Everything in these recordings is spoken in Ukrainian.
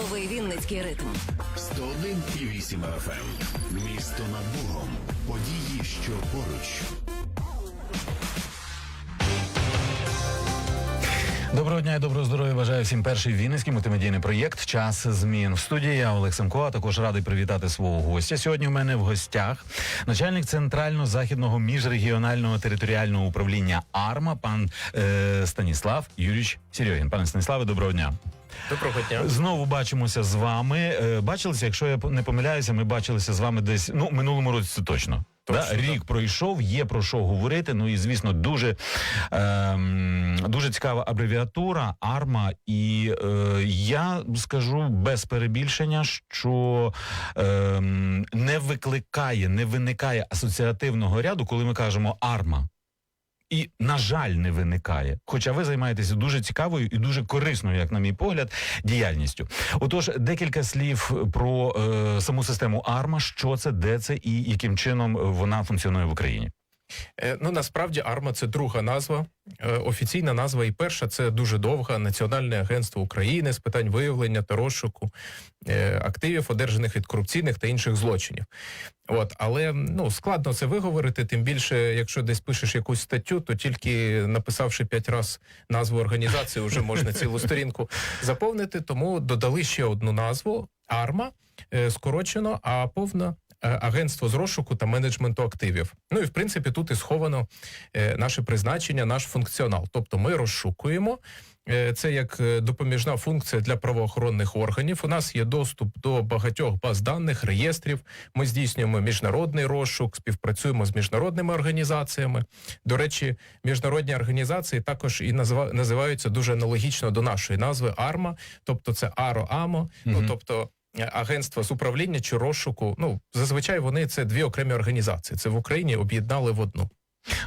Новий Вінницький ритм. 101,8 FM. ем. Місто над Богом. Події, що поруч. Доброго дня і доброго здоров'я. Бажаю всім перший вінницький мультимедійний проєкт Час змін в студії. Я Олег Семко, а також радий привітати свого гостя. Сьогодні у мене в гостях начальник центрально-західного міжрегіонального територіального управління АРМА, пан е, Станіслав Юрійович Серьогін. Пане Станіславе, доброго дня. Доброго дня. Знову бачимося з вами. Е, Бачилися, якщо я не помиляюся, ми бачилися з вами десь ну минулому році. Це точно. Точно, да? Рік пройшов, є про що говорити. Ну і звісно, дуже, ем, дуже цікава абревіатура АРМА. І е, я скажу без перебільшення, що ем, не викликає, не виникає асоціативного ряду, коли ми кажемо АРМА. І, на жаль, не виникає. Хоча ви займаєтеся дуже цікавою і дуже корисною, як на мій погляд, діяльністю. Отож, декілька слів про е, саму систему АРМА, що це, де це і яким чином вона функціонує в Україні. Е, Ну насправді АРМА це друга назва. Е, Офіційна назва і перша це дуже довга Національне агентство України з питань виявлення та розшуку е, активів, одержаних від корупційних та інших злочинів. От, але ну складно це виговорити. Тим більше, якщо десь пишеш якусь статтю, то тільки написавши п'ять раз назву організації, вже можна цілу сторінку заповнити. Тому додали ще одну назву АРМА, скорочено, а повна агентство з розшуку та менеджменту активів. Ну і в принципі тут і сховано е, наше призначення, наш функціонал. Тобто ми розшукуємо. Е, Це як е, допоміжна функція для правоохоронних органів. У нас є доступ до багатьох баз даних, реєстрів. Ми здійснюємо міжнародний розшук, співпрацюємо з міжнародними організаціями. До речі, міжнародні організації також і називаються дуже аналогічно до нашої назви АРМА, тобто це АРО-АМО, ну тобто. Е, Агентства з управління чи розшуку, ну зазвичай вони це дві окремі організації. Це в Україні об'єднали в одну.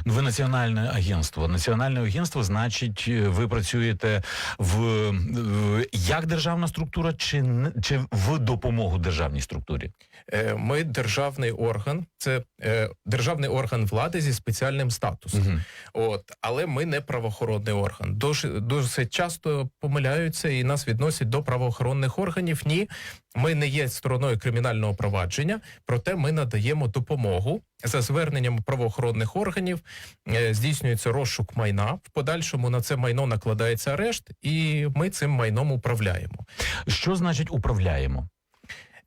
Ну, ви національне агентство. Національне агентство, значить, е, ви працюєте в, в як державна структура, чи чи в допомогу державній структурі? Е, Ми державний орган, це е, державний орган влади зі спеціальним статусом. Мгм. От, але ми не правоохоронний орган. Дуже досить часто помиляються і нас відносять до правоохоронних органів. Ні, ми не є стороною кримінального провадження, проте ми надаємо допомогу за зверненням правоохоронних органів. е, Здійснюється розшук майна. В подальшому на це майно накладається арешт, і ми цим майном управляємо. Що значить управляємо?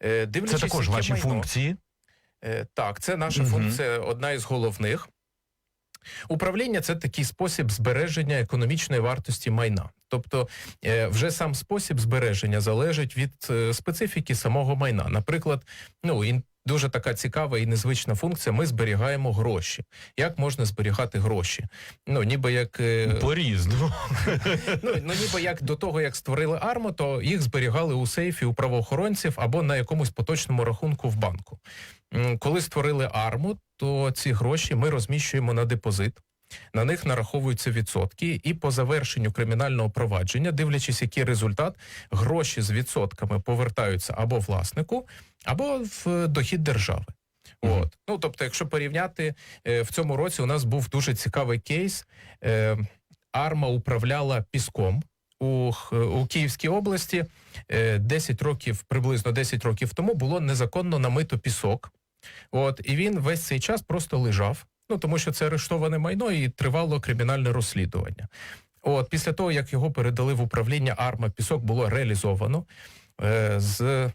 Е, Це також ваші майно. функції. Е, Так, це наша Мгм. функція, одна із головних. Управління це такий спосіб збереження економічної вартості майна. Тобто, е, вже сам спосіб збереження залежить від е, специфіки самого майна. Наприклад, ну дуже така цікава і незвична функція. Ми зберігаємо гроші. Як можна зберігати гроші? Ну, ніби як е, По-різному. ну, ну ніби як до того, як створили арму, то їх зберігали у сейфі у правоохоронців або на якомусь поточному рахунку в банку. Коли створили арму, то ці гроші ми розміщуємо на депозит. На них нараховуються відсотки, і по завершенню кримінального провадження, дивлячись, який результат, гроші з відсотками повертаються або власнику, або в дохід держави. От ну тобто, якщо порівняти е, в цьому році, у нас був дуже цікавий кейс. Е, Арма управляла піском у, у Київській області. Е, 10 років, приблизно 10 років тому було незаконно намито пісок. От і він весь цей час просто лежав. Ну тому що це арештоване майно і тривало кримінальне розслідування. От після того, як його передали в управління Арма, пісок було реалізовано. Е, з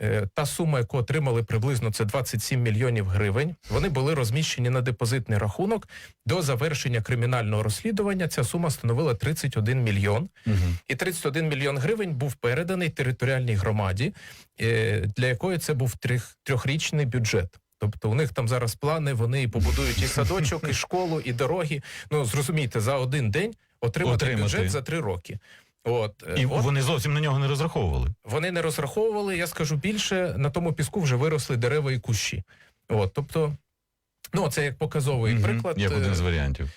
Е, Та сума, яку отримали приблизно це 27 мільйонів гривень. Вони були розміщені на депозитний рахунок. До завершення кримінального розслідування ця сума становила 31 мільйон. Мгм. І 31 мільйон гривень був переданий територіальній громаді, е, для якої це був трьох- трьохрічний бюджет. Тобто у них там зараз плани, вони і побудують і садочок, і школу, і дороги. Ну зрозумійте, за один день отримати, Отримати. бюджет за три роки. От е, І от вони зовсім на нього не розраховували. вони не розраховували. Я скажу більше, на тому піску вже виросли дерева і кущі. От, тобто, ну це як показовий угу, приклад. Як е, один з варіантів.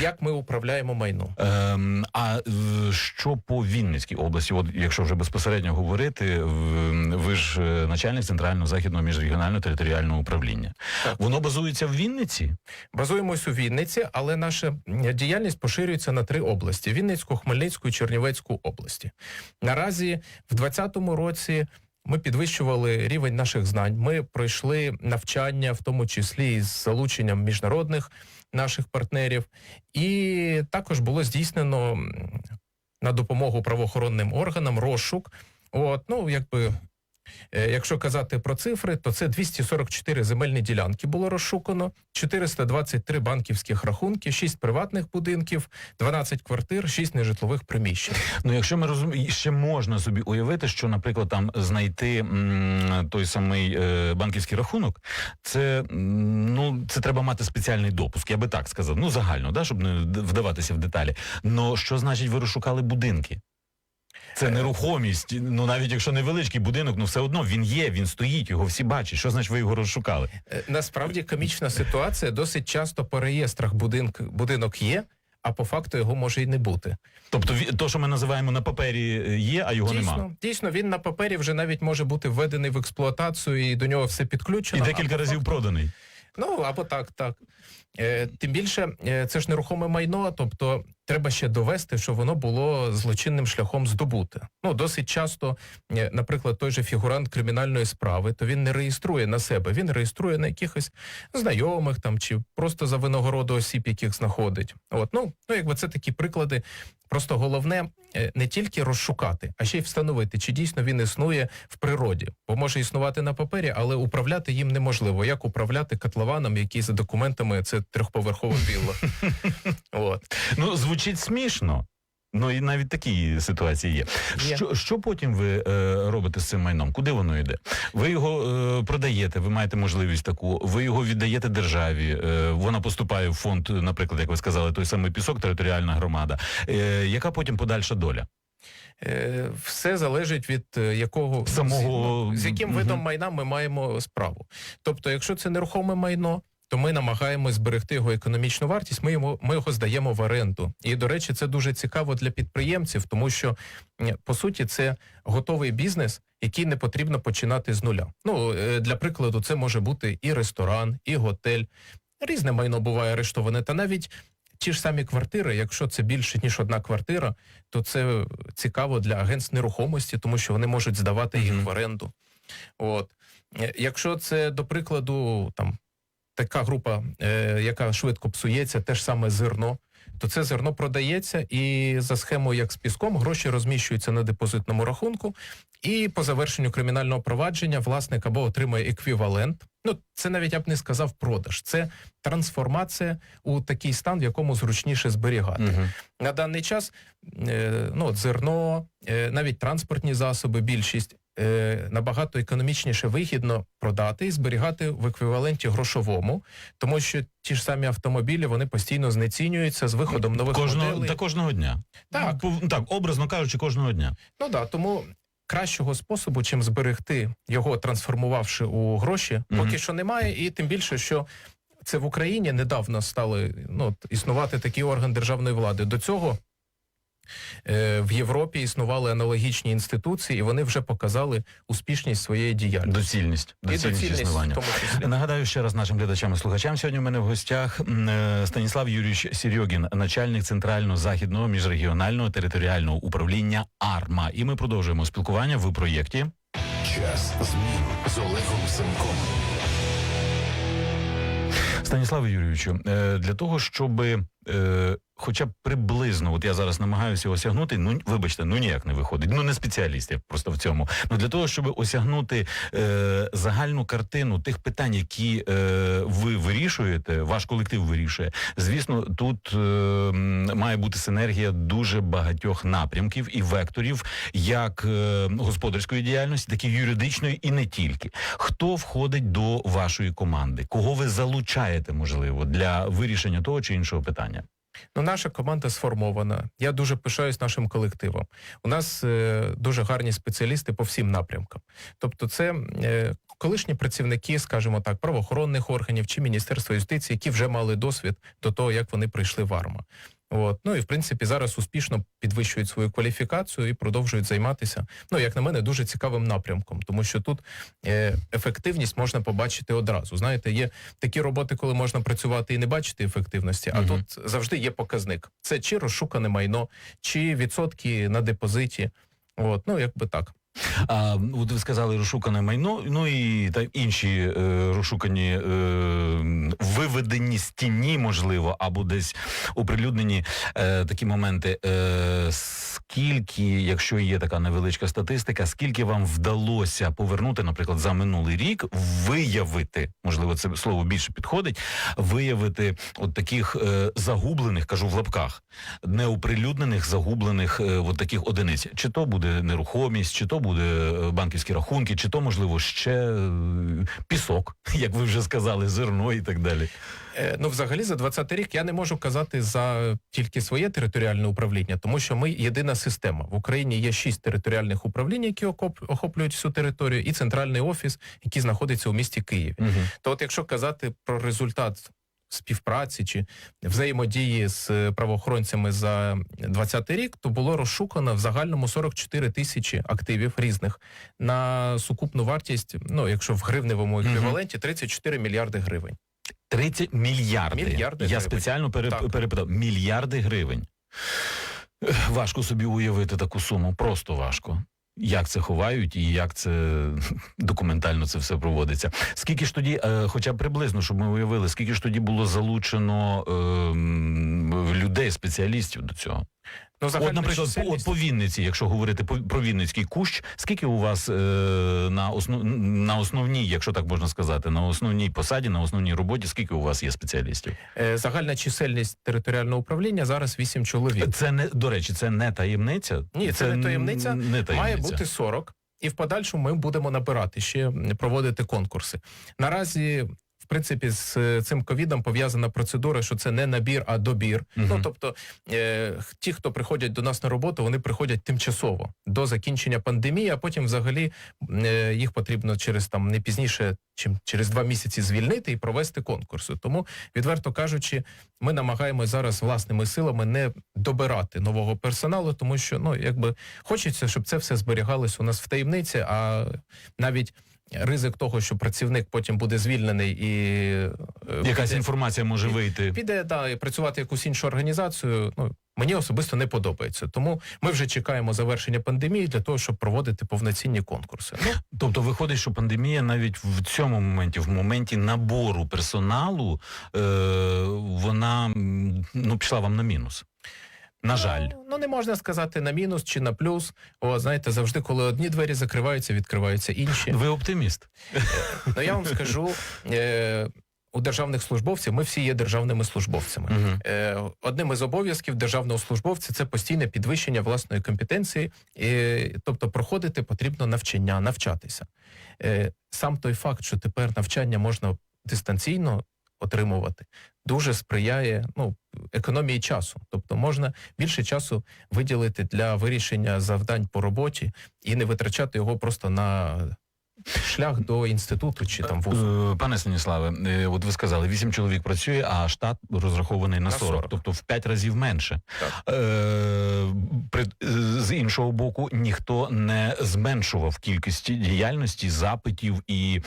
Як ми управляємо майном? Ем, а е, що по Вінницькій області? От якщо вже безпосередньо говорити, ви ж е, начальник центрального західного міжрегіонального територіального управління. Так. Воно базується в Вінниці. Базуємось у Вінниці, але наша діяльність поширюється на три області: Вінницьку, Хмельницьку і Чернівецьку області. Наразі в 2020 році. Ми підвищували рівень наших знань. Ми пройшли навчання, в тому числі з залученням міжнародних наших партнерів, і також було здійснено на допомогу правоохоронним органам розшук. От, ну якби. Е, Якщо казати про цифри, то це 244 земельні ділянки було розшукано, 423 банківських рахунки, 6 приватних будинків, 12 квартир, 6 нежитлових приміщень. Ну, якщо ми розуміємо, ще можна собі уявити, що, наприклад, там знайти м, той самий е, банківський рахунок, це ну це треба мати спеціальний допуск. Я би так сказав. Ну загально, да, щоб не вдаватися в деталі. Ну що значить, ви розшукали будинки? Це нерухомість. Ну навіть якщо невеличкий будинок, ну все одно він є, він стоїть, його всі бачать. Що значить ви його розшукали? Е, Насправді комічна ситуація. Досить часто по реєстрах будинк, будинок є, а по факту його може і не бути. Тобто, то, що ми називаємо на папері, е, є, а його нема. Дійсно, він на папері вже навіть може бути введений в експлуатацію, і до нього все підключено. а декілька разів факту- проданий. Ну або так, так. Е, тим більше, е, це ж нерухоме майно, тобто треба ще довести, що воно було злочинним шляхом здобуте. Ну досить часто, е, наприклад, той же фігурант кримінальної справи, то він не реєструє на себе, він реєструє на якихось знайомих там чи просто за винагороду осіб, яких знаходить. От ну, ну якби це такі приклади. Просто головне не тільки розшукати, а ще й встановити, чи дійсно він існує в природі, бо може існувати на папері, але управляти їм неможливо. Як управляти котлованом, який за документами це трьохповерхова вілла. От Ну, звучить смішно. Ну і навіть такі ситуації є. Є. Що, що потім ви е, робите з цим майном? Куди воно йде? Ви його е, продаєте, ви маєте можливість таку, ви його віддаєте державі. Е, вона поступає в фонд, наприклад, як ви сказали, той самий пісок, територіальна громада. Е, яка потім подальша доля? е, все залежить від е, якого Самого- з, з яким Мгм. видом майна ми маємо справу. Тобто, якщо це нерухоме майно. То ми намагаємось зберегти його економічну вартість. Ми йому ми його здаємо в оренду. І до речі, це дуже цікаво для підприємців, тому що по суті це готовий бізнес, який не потрібно починати з нуля. Ну е, для прикладу, це може бути і ресторан, і готель. Різне майно буває арештоване, та навіть ті ж самі квартири, якщо це більше ніж одна квартира, то це цікаво для агентств нерухомості, тому що вони можуть здавати їх в оренду. От Е, якщо це до прикладу, там така група, е, яка швидко псується, те ж саме зерно. То це зерно продається і за схемою, як з піском, гроші розміщуються на депозитному рахунку, і по завершенню кримінального провадження власник або отримує еквівалент. Ну, це навіть я б не сказав продаж, це трансформація у такий стан, в якому зручніше зберігати. На даний час е, ну, от зерно, е, навіть транспортні засоби, більшість е, набагато економічніше вигідно продати і зберігати в еквіваленті грошовому, тому що ті ж самі автомобілі вони постійно знецінюються з виходом нових Кожного, моделей. та кожного дня. Так. Ну, так, образно кажучи, кожного дня. Ну да, тому кращого способу, чим зберегти його, трансформувавши у гроші, Мгм. поки що немає, і тим більше, що це в Україні недавно стали ну, от, існувати такий орган державної влади. До цього в Європі існували аналогічні інституції, і вони вже показали успішність своєї діяльності. Доцільність. І Доцільність доцільність існування. тому числі. Нагадаю ще раз нашим глядачам і слухачам. Сьогодні у мене в гостях е, Станіслав Юрійович Серьогін, начальник центрального західного міжрегіонального територіального управління АРМА. І ми продовжуємо спілкування в проєкті. Час змін з Олегом Семком. Станіславе Юрійовичу, е, для того, щоб е, хоча б приблизно, от я зараз намагаюся осягнути, ну вибачте, ну ніяк не виходить. Ну не спеціаліст, я просто в цьому. Ну для того, щоб осягнути е, загальну картину тих питань, які е, ви вирішуєте, ваш колектив вирішує. Звісно, тут е, має бути синергія дуже багатьох напрямків і векторів, як е, господарської діяльності, так і юридичної, і не тільки. Хто входить до вашої команди? Кого ви залучаєте, можливо, для вирішення того чи іншого питання? Ну, наша команда сформована. Я дуже пишаюсь нашим колективом. У нас е, дуже гарні спеціалісти по всім напрямкам. Тобто, це е, колишні працівники, скажімо так, правоохоронних органів чи Міністерства юстиції, які вже мали досвід до того, як вони прийшли в АРМА. От ну і в принципі зараз успішно підвищують свою кваліфікацію і продовжують займатися. Ну як на мене, дуже цікавим напрямком, тому що тут е, ефективність можна побачити одразу. Знаєте, є такі роботи, коли можна працювати і не бачити ефективності, а Мгм. тут завжди є показник. Це чи розшукане майно, чи відсотки на депозиті. От, ну якби так. А, ви сказали розшукане майно, ну і та інші е, розшукані е, виведені з тіні, можливо, або десь оприлюднені е, такі моменти. Е, скільки, якщо є така невеличка статистика, скільки вам вдалося повернути, наприклад, за минулий рік, виявити, можливо, це слово більше підходить, виявити от таких е, загублених, кажу в лапках, неоприлюднених загублених е, от таких одиниць. Чи то буде нерухомість, чи то буде е, банківські рахунки, чи то можливо ще е, пісок, як ви вже сказали, зерно і так далі. Е, Ну, взагалі, за 20 рік я не можу казати за тільки своє територіальне управління, тому що ми єдина система. В Україні є шість територіальних управлінь, які охоплюють всю територію, і центральний офіс, який знаходиться у місті Києві. То, от якщо казати про результат співпраці чи взаємодії з правоохоронцями за 20 рік, то було розшукано в загальному 44 тисячі активів різних на сукупну вартість, ну якщо в гривневому еквіваленті, 34 мільярди гривень. 30 мільярди. Мільярди Я гривень. спеціально пере, Так. перепитав. Мільярди гривень. Важко собі уявити таку суму, просто важко. Як це ховають і як це документально це все проводиться. Скільки ж тоді, е, хоча б приблизно, щоб ми уявили, скільки ж тоді було залучено ем, людей, спеціалістів до цього? Ну, От, наприклад, по, от по Вінниці, якщо говорити по, про Вінницький кущ, скільки у вас е, на, основ, на основній, якщо так можна сказати, на основній посаді, на основній роботі, скільки у вас є спеціалістів? Е, Загальна чисельність територіального управління зараз 8 чоловік. Це не до речі, це не таємниця. Ні, це не таємниця. Не таємниця. Має бути 40, і в подальшому ми будемо набирати ще проводити конкурси. Наразі. В принципі, з е, цим ковідом пов'язана процедура, що це не набір, а добір. Мгм. Ну тобто, е, ті, хто приходять до нас на роботу, вони приходять тимчасово до закінчення пандемії, а потім, взагалі, е, їх потрібно через там не пізніше, чим через два місяці звільнити і провести конкурси. Тому, відверто кажучи, ми намагаємося зараз власними силами не добирати нового персоналу, тому що ну якби хочеться, щоб це все зберігалось у нас в таємниці, а навіть. Ризик того, що працівник потім буде звільнений і е, Якась піде- інформація може вийти. піде да, і працювати якусь іншу організацію. Ну мені особисто не подобається. Тому ми вже чекаємо завершення пандемії для того, щоб проводити повноцінні конкурси. Ну Тобто виходить, що пандемія навіть в цьому моменті, в моменті набору персоналу, е, вона ну пішла вам на мінус. На жаль. Ну, ну не можна сказати на мінус чи на плюс. О, знаєте, завжди, коли одні двері закриваються, відкриваються інші. Ви оптиміст. Ну я вам скажу. Е- у державних службовців ми всі є державними службовцями. Мгм. Е, Одним із обов'язків державного службовця це постійне підвищення власної компетенції, тобто проходити потрібно навчання, навчатися. Е, Сам той факт, що тепер навчання можна дистанційно отримувати, дуже сприяє ну, економії часу. Можна більше часу виділити для вирішення завдань по роботі і не витрачати його просто на шлях до інституту чи там вузу. Е, Пане Станіславе, е, от ви сказали, 8 чоловік працює, а штат розрахований на На 40, 40. тобто в 5 разів менше. Так. Е, з іншого боку, ніхто не зменшував кількості діяльності, запитів і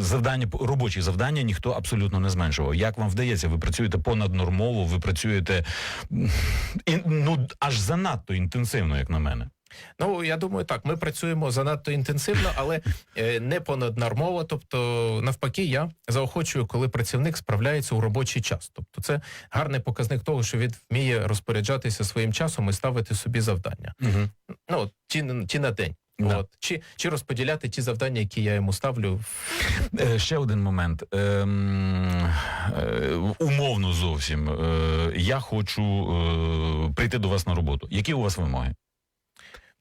завдання робочі завдання ніхто абсолютно не зменшував. Як вам вдається? Ви працюєте понаднормово, ви працюєте ну аж занадто інтенсивно, як на мене. Ну я думаю, так. Ми працюємо занадто інтенсивно, але е, не понаднормово. Тобто, навпаки, я заохочую, коли працівник справляється у робочий час. Тобто, це гарний показник того, що він вміє розпоряджатися своїм часом і ставити собі завдання. Угу. Ну ті, ті на день. Да. От чи, чи розподіляти ті завдання, які я йому ставлю. Е, Ще один момент. Ем, е, умовно зовсім. Е, я хочу е, прийти до вас на роботу. Які у вас вимоги?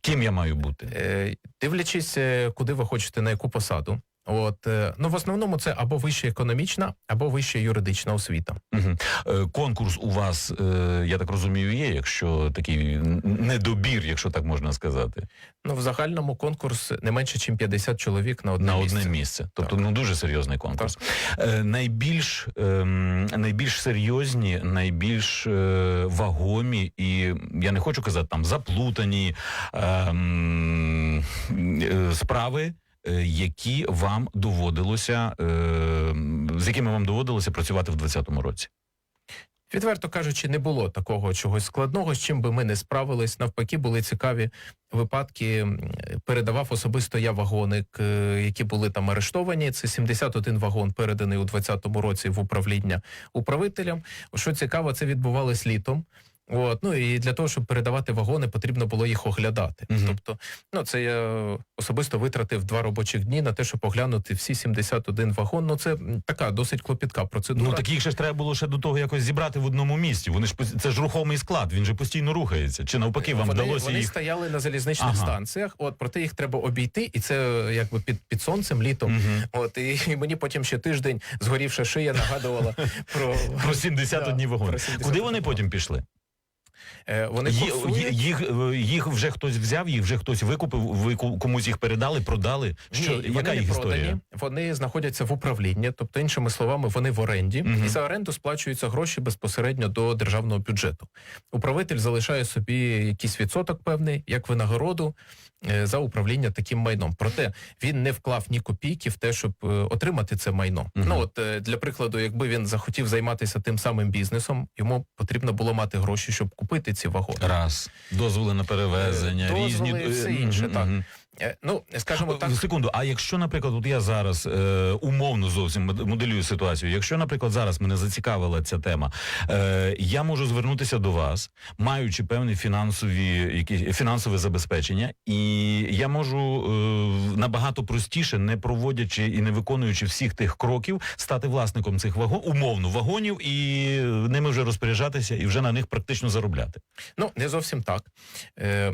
Ким я маю бути? Е, дивлячись, е, куди ви хочете на яку посаду. От е, ну в основному це або вища економічна, або вища юридична освіта. Угу. Конкурс у вас, е, я так розумію, є, якщо такий недобір, якщо так можна сказати, Ну в загальному конкурс не менше, ніж 50 чоловік на одне на місце. одне місце. Тобто, Так. ну дуже серйозний конкурс. Е, найбільш, ем, найбільш серйозні, найбільш вагомі і я не хочу казати там заплутані ем, справи. Е, Які вам доводилося, е, з якими вам доводилося працювати в 2020 році? Відверто кажучи, не було такого чогось складного, з чим би ми не справились. Навпаки, були цікаві випадки. Передавав особисто я вагони, які були там арештовані. Це 71 вагон переданий у 2020 році в управління управителям. Що цікаво, це відбувалось літом. От, ну і для того, щоб передавати вагони, потрібно було їх оглядати. Мгм. Тобто, ну це я особисто витратив два робочих дні на те, щоб оглянути всі 71 вагон. Ну це така досить клопітка процедура. Ну таких ще ж треба було ще до того якось зібрати в одному місці. Вони ж це ж рухомий склад, він же постійно рухається. Чи навпаки вам вони, вдалося вони їх? стояли на залізничних Ага. станціях. От проте їх треба обійти, і це якби під, під сонцем літом. Мгм. От і, і мені потім ще тиждень згорівша шия нагадувала про, Про 71 Да, вагони. Куди вони потім пішли? Е, Вони Ї- курсують. їх, е, їх вже хтось взяв, їх вже хтось викупив, ви комусь їх передали, продали. Що, Ні, яка вони їх продані, історія? вони знаходяться в управлінні, тобто, іншими словами, вони в оренді, угу. і за оренду сплачуються гроші безпосередньо до державного бюджету. Управитель залишає собі якийсь відсоток певний, як винагороду за управління таким майном. Проте він не вклав ні копійки в те, щоб е, отримати це майно. Мгм. Ну от е, для прикладу, якби він захотів займатися тим самим бізнесом, йому потрібно було мати гроші, щоб купити ці вагони. Раз. Дозволи на перевезення, Е, дозволи різні і все е, інше, мгм, так. Е, Ну скажімо так, Секунду, а якщо, наприклад, от я зараз е, умовно зовсім моделюю ситуацію. Якщо, наприклад, зараз мене зацікавила ця тема, е, я можу звернутися до вас, маючи певні фінансові які, фінансове забезпечення, і я можу е, набагато простіше, не проводячи і не виконуючи всіх тих кроків, стати власником цих вагон, умовно вагонів і ними вже розпоряджатися і вже на них практично заробляти. Ну, не зовсім так. Е,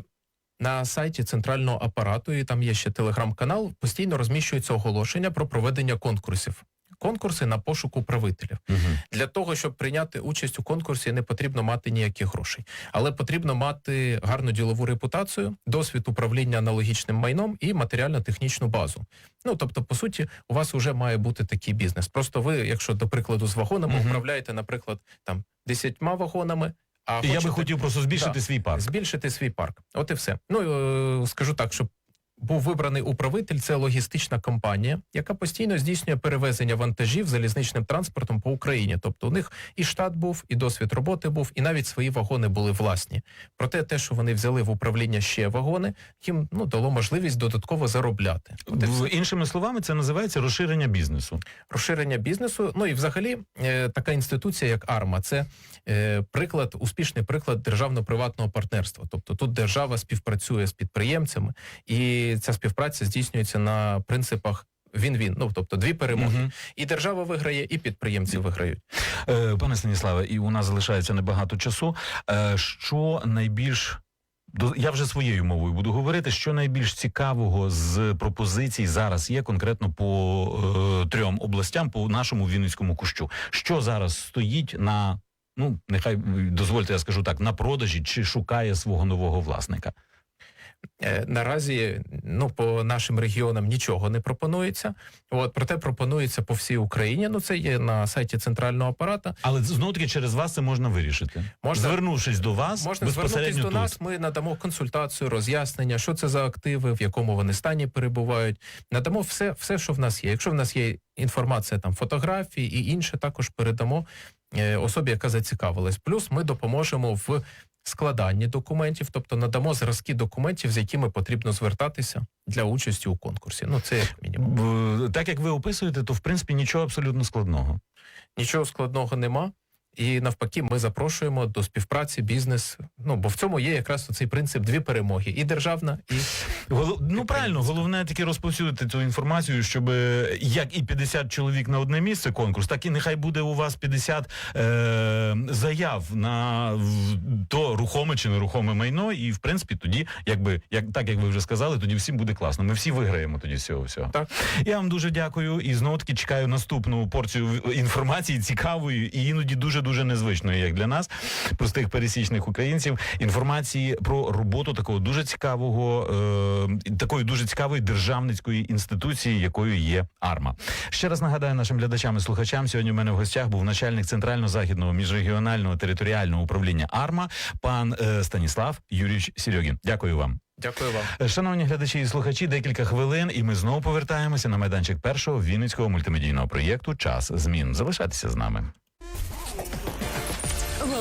на сайті центрального апарату, і там є ще телеграм-канал, постійно розміщуються оголошення про проведення конкурсів. Конкурси на пошук управителів. Для того, щоб прийняти участь у конкурсі, не потрібно мати ніяких грошей, але потрібно мати гарну ділову репутацію, досвід управління аналогічним майном і матеріально-технічну базу. Ну тобто, по суті, у вас вже має бути такий бізнес. Просто ви, якщо до прикладу з вагонами, Мгм. управляєте, наприклад, там десятьма вагонами. А я би хотів просто збільшити Да. свій парк. збільшити свій парк. От і все. Ну е, скажу так, щоб був вибраний управитель. Це логістична компанія, яка постійно здійснює перевезення вантажів залізничним транспортом по Україні. Тобто у них і штат був, і досвід роботи був, і навіть свої вагони були власні. Проте, те, що вони взяли в управління ще вагони, їм ну дало можливість додатково заробляти. От. В, іншими словами, це називається розширення бізнесу. розширення бізнесу. Ну і взагалі е, така інституція, як АРМА, це е, приклад, успішний приклад державно-приватного партнерства. Тобто тут держава співпрацює з підприємцями, і ця співпраця здійснюється на принципах. Він-він, ну тобто дві перемоги, Мгм. і держава виграє, і підприємці виграють. Е, Пане Станіславе, і у нас залишається небагато часу. Е, Що найбільш я вже своєю мовою буду говорити, що найбільш цікавого з пропозицій зараз є конкретно по е, трьом областям по нашому Вінницькому кущу. Що зараз стоїть на ну нехай дозвольте, я скажу так, на продажі чи шукає свого нового власника? Е, Наразі ну по нашим регіонам нічого не пропонується. От проте пропонується по всій Україні. Ну це є на сайті центрального апарата. Але знову таки через вас це можна вирішити. Можна- Звернувшись до вас, Можна звернутися до тут. нас. Ми надамо консультацію, роз'яснення, що це за активи, в якому вони стані перебувають. Надамо все, все, що в нас є. Якщо в нас є інформація, там фотографії і інше, також передамо е, особі, яка зацікавилась. Плюс ми допоможемо в складанні документів, тобто надамо зразки документів, з якими потрібно звертатися для участі у конкурсі. Ну це як мінімум. Так як ви описуєте, то в принципі нічого абсолютно складного. Нічого складного нема. І навпаки, ми запрошуємо до співпраці бізнес. Ну бо в цьому є якраз цей принцип дві перемоги: і державна, і Голов... Ну правильно, головне таки розповсюдити цю інформацію, щоб е, як і 50 чоловік на одне місце конкурс, так і нехай буде у вас 50 е... заяв на то рухоме чи нерухоме майно. І в принципі, тоді, якби як так як ви вже сказали, тоді всім буде класно. Ми всі виграємо тоді з цього всього. Так. Я вам дуже дякую і знову таки чекаю наступну порцію інформації цікавої і іноді дуже дуже незвичної, як для нас, простих пересічних українців. Інформації про роботу такого дуже цікавого, е, такої дуже цікавої державницької інституції, якою є АРМА. Ще раз нагадаю нашим глядачам і слухачам. Сьогодні у мене в гостях був начальник центрально-західного міжрегіонального територіального управління АРМА, пан е, Станіслав Юрійович Серьогін. Дякую вам. дякую вам. Шановні глядачі і слухачі, декілька хвилин, і ми знову повертаємося на майданчик першого вінницького мультимедійного проєкту Час змін. Залишайтеся з нами.